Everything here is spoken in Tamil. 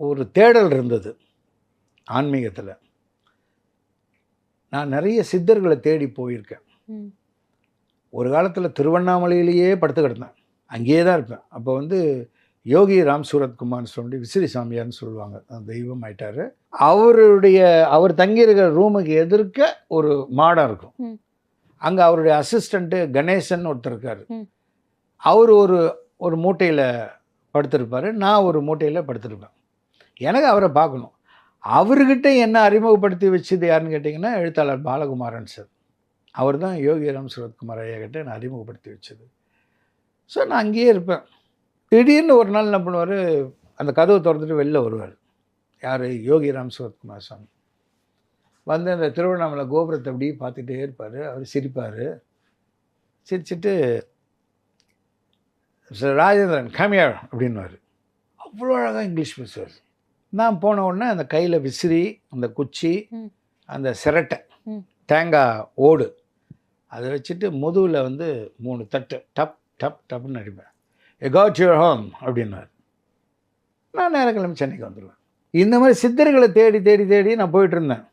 ஒரு தேடல் இருந்தது ஆன்மீகத்தில். நான் நிறைய சித்தர்களை தேடி போயிருக்கேன். ஒரு காலத்தில் திருவண்ணாமலையிலேயே படுத்து கிடந்தேன். அங்கேயே தான் இருப்பேன். அப்போ வந்து யோகி ராம் சூரத்குமார்னு சொல்லி விசிறி சாமியார்னு சொல்லுவாங்க. தெய்வம் ஆயிட்டாரு. அவருடைய அவர் தங்கியிருக்கிற ரூமுக்கு எதிர்க்க ஒரு மாடம் இருக்கும். அங்கே அவருடைய அசிஸ்டண்ட்டு கணேசன் ஒருத்தர் இருக்கார். அவர் ஒரு ஒரு மூட்டையில் படுத்திருப்பார். நான் ஒரு மூட்டையில் படுத்திருப்பேன். எனக்கு அவரை பார்க்கணும். அவர்கிட்ட என்ன அறிமுகப்படுத்தி வச்சது யாருன்னு கேட்டிங்கன்னா எழுத்தாளர் பாலகுமாரன் சார். அவர் தான் யோகி ராம் சுரத்குமார் ஐயா கிட்ட என்னை அறிமுகப்படுத்தி வச்சது. ஸோ நான் அங்கேயே இருப்பேன். திடீர்னு ஒரு நாள் என்ன பண்ணுவார் அந்த கதவை திறந்துட்டு வெளில வருவார். யார்? யோகி ராம் சுரத்குமார் சாமி. வந்து அந்த திருவண்ணாமலை கோபுரத்தை அப்படியே பார்த்துட்டே இருப்பார். அவர் சிரிப்பார். சிரிச்சிட்டு ராஜேந்திரன் கமியார் அப்படின்னுவார். அவ்வளோ அழகாக இங்கிலீஷ் பேசுவார். நான் போன உடனே அந்த கையில் விசிறி அந்த குச்சி. அந்த சிரட்டை. தேங்காய் ஓடு அதை வச்சுட்டு முதுகில் வந்து மூணு தட்டு டப் டப் டப்னு அடிப்பேன். எ காட் யுவர் ஹோம் அப்படின்னாரு. நான் நேரம் கிளம்பி சென்னைக்கு வந்துடுவேன் இந்த மாதிரி சித்தர்களை தேடி தேடி தேடி நான் போயிட்டு இருந்தேன்.